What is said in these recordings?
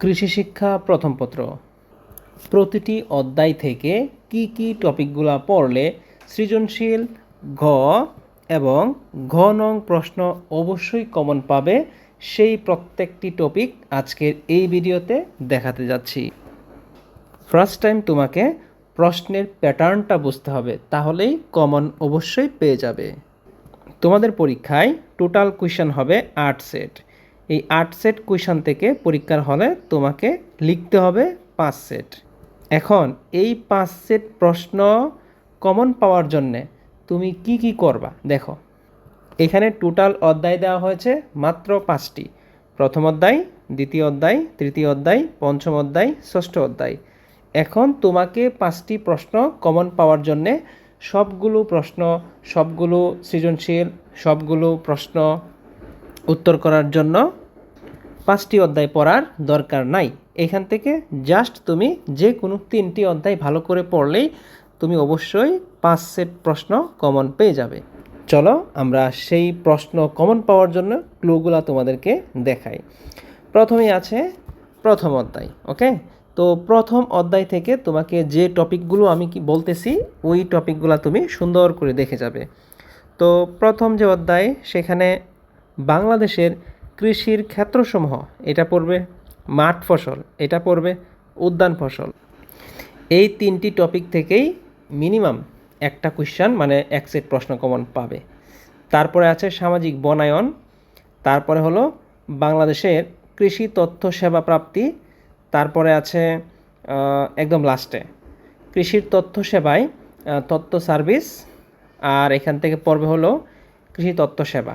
কৃষি শিক্ষা প্রথম পত্র। প্রতিটি অধ্যায় থেকে কি কি টপিকগুলো পড়লে সৃজনশীল, ঘ এবং ঘ নং প্রশ্ন অবশ্যই কমন পাবে সেই প্রত্যেকটি টপিক আজকের এই ভিডিওতে দেখাতে যাচ্ছি। ফার্স্ট টাইম তোমাকে প্রশ্নের প্যাটার্নটা বুঝতে হবে, তাহলেই কমন অবশ্যই পেয়ে যাবে। তোমাদের পরীক্ষায় টোটাল কোয়েশন হবে আট সেট এই আট সেট কোয়েশন থেকে পরীক্ষার হলে তোমাকে লিখতে হবে পাঁচ সেট। এখন এই পাঁচ সেট প্রশ্ন কমন পাওয়ার জন্যে তুমি কি কি করবা? দেখো, এখানে টোটাল অধ্যায় দেওয়া হয়েছে মাত্র পাঁচটি। প্রথম অধ্যায়, দ্বিতীয় অধ্যায়, তৃতীয় অধ্যায়, পঞ্চম অধ্যায়, ষষ্ঠ অধ্যায়। এখন তোমাকে পাঁচটি প্রশ্ন কমন পাওয়ার জন্যে সবগুলো প্রশ্ন, সবগুলো সৃজনশীল, সবগুলো প্রশ্ন উত্তর করার জন্য পাঁচটি অধ্যায় পড়ার দরকার নাই। এখান থেকে জাস্ট তুমি যে কোনো তিনটি অধ্যায় ভালো করে পড়লেই তুমি অবশ্যই পাঁচ সেট প্রশ্ন কমন পেয়ে যাবে। চলো আমরা সেই প্রশ্ন কমন পাওয়ার জন্য ক্লুগুলা তোমাদেরকে দেখাই। প্রথমেই আছে প্রথম অধ্যায় ওকে তো প্রথম অধ্যায় থেকে তোমাকে যে টপিকগুলো আমি কি বলতেছি, ওই টপিকগুলো তুমি সুন্দর করে দেখে যাবে। তো প্রথম যে অধ্যায়, সেখানে বাংলাদেশের কৃষির ক্ষেত্রসমূহ, এটা পড়বে মাঠ ফসল, এটা পড়বে উদ্যান ফসল। এই তিনটি টপিক থেকেই মিনিমাম একটা কোয়েশ্চান মানে এক সেট প্রশ্ন কমন পাবে। তারপরে আছে সামাজিক বনায়ন, তারপরে হলো বাংলাদেশের কৃষি তথ্য সেবা প্রাপ্তি, তারপরে আছে একদম লাস্টে কৃষির তথ্য সেবায় তথ্য সার্ভিস আর এখান থেকে পর্বে হলো কৃষি তথ্য সেবা।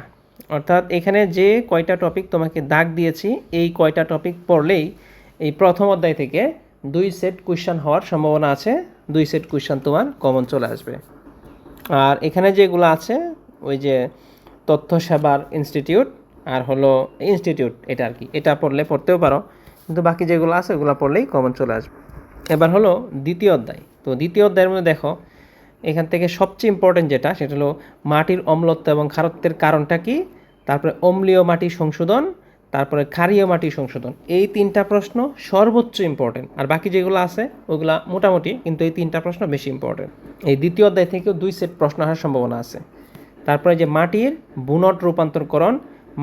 অর্থাৎ এখানে যে কয়টা টপিক তোমাকে দাগ দিয়েছি, এই কয়টা টপিক পড়লেই এই প্রথম অধ্যায় থেকে দুই সেট কোয়েশ্চান হওয়ার সম্ভাবনা আছে, দুই সেট কোয়েশ্চান তোমার কমন চলে আসবে। আর এখানে যেগুলো আছে, ওই যে তথ্য সেবার ইনস্টিটিউট আর হলো ইনস্টিটিউট এটা আর কি, এটা পড়লে পড়তেও পারো। কিন্তু বাকি যেগুলো আছে, ওগুলো পড়লেই কমন চলে আসবে। এবার হলো দ্বিতীয় অধ্যায়। তো দ্বিতীয় অধ্যায়ের মধ্যে দেখো এখান থেকে সবচেয়ে ইম্পর্টেন্ট যেটা, সেটা হলো মাটির অম্লত্ব এবং ক্ষারত্বের কারণটা কি? তারপরে অম্লীয় মাটি সংশোধন, তারপরে ক্ষারীয় মাটি সংশোধন। এই তিনটা প্রশ্ন সর্বোচ্চ ইম্পর্টেন্ট আর বাকি যেগুলো আছে, ওগুলা মোটামুটি কিন্তু এই তিনটা প্রশ্ন বেশি ইম্পর্টেন্ট এই দ্বিতীয় অধ্যায় থেকেও দুই সেট প্রশ্ন আসার সম্ভাবনা আছে। তারপরে যে মাটির বুনট রূপান্তরকরণ,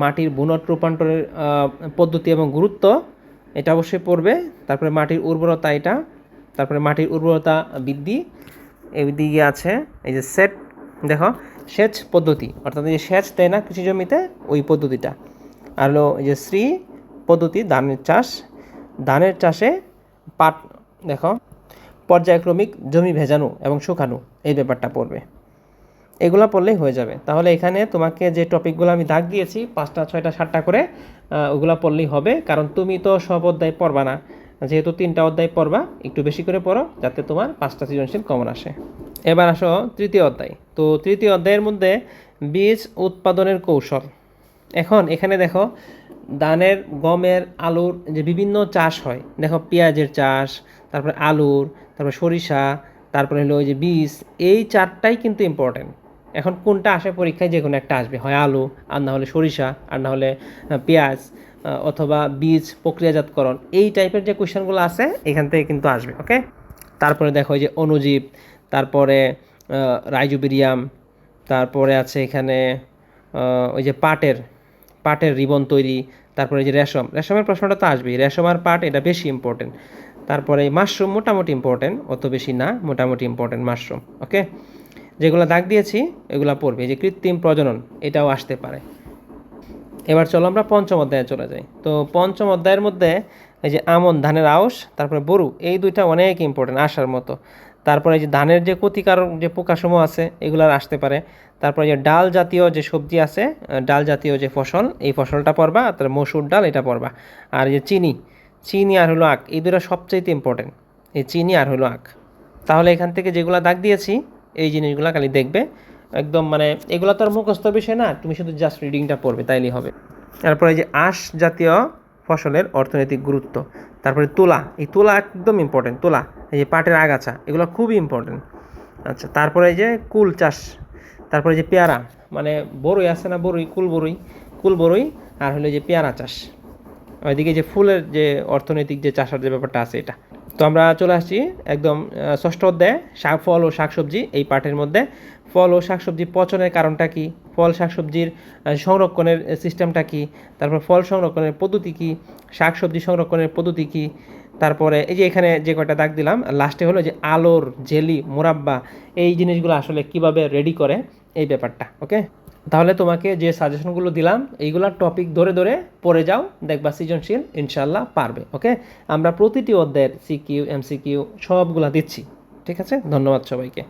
মাটির বুনট রূপান্তরের পদ্ধতি এবং গুরুত্ব, এটা অবশ্যই পড়বে। তারপরে মাটির উর্বরতা এটা, তারপরে মাটির উর্বরতা বৃদ্ধি এদিকে আছে, এই যে সেট, দেখো, সেচ পদ্ধতি। অর্থাৎ এই যে সেচ দেয় না কৃষি জমিতে, ওই পদ্ধতিটা। আর হলো এই যে শ্রী পদ্ধতি, ধানের চাষ। ধানের চাষে পাট, দেখো, পর্যায়ক্রমিক জমি ভেজানো এবং শুকানো, এই ব্যাপারটা পড়বে। এগুলো পড়লেই হয়ে যাবে। তাহলে এখানে তোমাকে যে টপিকগুলো আমি দাগ দিয়েছি, পাঁচটা, ছয়টা, সাতটা করে ওগুলো পড়লেই হবে। কারণ তুমি তো সব অধ্যায় পড়বা না। যেহেতু তিনটা অধ্যায় পড়বা, একটু বেশি করে পড়ো যাতে তোমার পাঁচটা সৃজনশীল কমন আসে। এবার আসো তৃতীয় অধ্যায়। তো তৃতীয় অধ্যায়ের মধ্যে বীজ উৎপাদনের কৌশল। এখন এখানে দেখো ধানের, গমের, আলুর যে বিভিন্ন চাষ হয়। দেখো পেঁয়াজের চাষ, তারপরে আলুর, তারপরে সরিষা, তারপরে হলো ওই যে বীজ, এই চারটাই কিন্তু ইম্পর্টেন্ট এখন কোনটা আসে পরীক্ষায় যে কোনো একটা আসবে। হয় আলু, আর না হলে সরিষা, আর না হলে পেঁয়াজ। অথবা বীজ প্রক্রিয়াজাতকরণ, এই টাইপের যে কোয়েশ্চেনগুলো আছে, এখান থেকে কিন্তু আসবে ওকে তারপরে দেখো যে অনুজীব তারপরে রাইজুবিরিয়াম, তারপরে আছে এখানে ওই যে পাটের পাটের রিবন তৈরি, তারপরে যে রেশম, রেশমের প্রশ্নটা তো আসবেই, রেশম আর পাট এটা বেশি ইম্পর্টেন্ট তারপরে মাশরুম মোটামুটি ইম্পর্টেন্ট অত বেশি না, মোটামুটি ইম্পর্টেন্ট মাশরুম ওকে যেগুলো দাগ দিয়েছি, এগুলো পড়বে যে কৃত্রিম প্রজনন, এটাও আসতে পারে। এবার চলো আমরা পঞ্চম অধ্যায়ে চলে যাই। তো পঞ্চম অধ্যায়ের মধ্যে এই যে আমন, ধানের আউশ, তারপরে বরু, এই দুইটা অনেক ইম্পর্টেন্ট আসার মতো। তারপরে এই যে ধানের যে ক্ষতিকারক যে পোকাসমূহ আছে, এগুলার আসতে পারে। তারপরে যে ডাল জাতীয় যে সবজি আছে ডাল জাতীয় যে ফসল, এই ফসলটা পড়বা তার মসুর ডাল এটা পড়বা আর যে চিনি চিনি আর হলো আখ, এই দুটো সবচাইতে ইম্পর্টেন্ট এই চিনি আর হলো আখ। তাহলে এখান থেকে যেগুলো দাগ দিয়েছি, এই জিনিসগুলো খালি দেখবে। একদম মানে এগুলো তো আর মুখস্থ বিষয় না, তুমি শুধু জাস্ট রিডিংটা পড়বে, তাইলেই হবে। তারপরে এই যে আঁশ জাতীয় ফসলের অর্থনৈতিক গুরুত্ব, তারপরে তুলা, এই তুলা একদম ইম্পর্টেন্ট তুলা, এই যে পাটের আগাছা, এগুলো খুবই ইম্পর্টেন্ট আচ্ছা তারপরে এই যে কুল চাষ, তারপরে যে পেয়ারা মানে বড়ই আছে না বড়ই কুল বড়ই কুল বড়ই আর হলো যে পেয়ারা চাষ। ওইদিকে যে ফুলের যে অর্থনৈতিক যে চাষার যে ব্যাপারটা আছে এটা। তো আমরা চলে আসছি একদম ষষ্ঠ অধ্যায়ে, শাক, ফল ও শাকসবজি, এই পার্টের মধ্যে। ফল ও শাকসবজি পচনের কারণটা কি? ফল শাকসবজির সংরক্ষণের সিস্টেমটা কি? তারপর ফল সংরক্ষণের পদ্ধতি কি? শাকসবজি সংরক্ষণের পদ্ধতি কি? তারপরে এই যে এখানে যে কয়টা দাগ দিলাম, লাস্টে হলো যে আলোর, জেলি, মোরাব্বা, এই জিনিসগুলো আসলে কীভাবে রেডি করে, এই ব্যাপারটা ওকে তাহলে তোমাকে যে সাজেশনগুলো দিলাম, এইগুলা টপিক ধরে ধরে পড়ে যাও, দেখবা সৃজনশীল ইনশাল্লাহ পারবে ওকে আমরা প্রতিটি অধ্যায়ের সিকিউ এমসিকিউ সবগুলা দিচ্ছি, ঠিক আছে? ধন্যবাদ সবাইকে।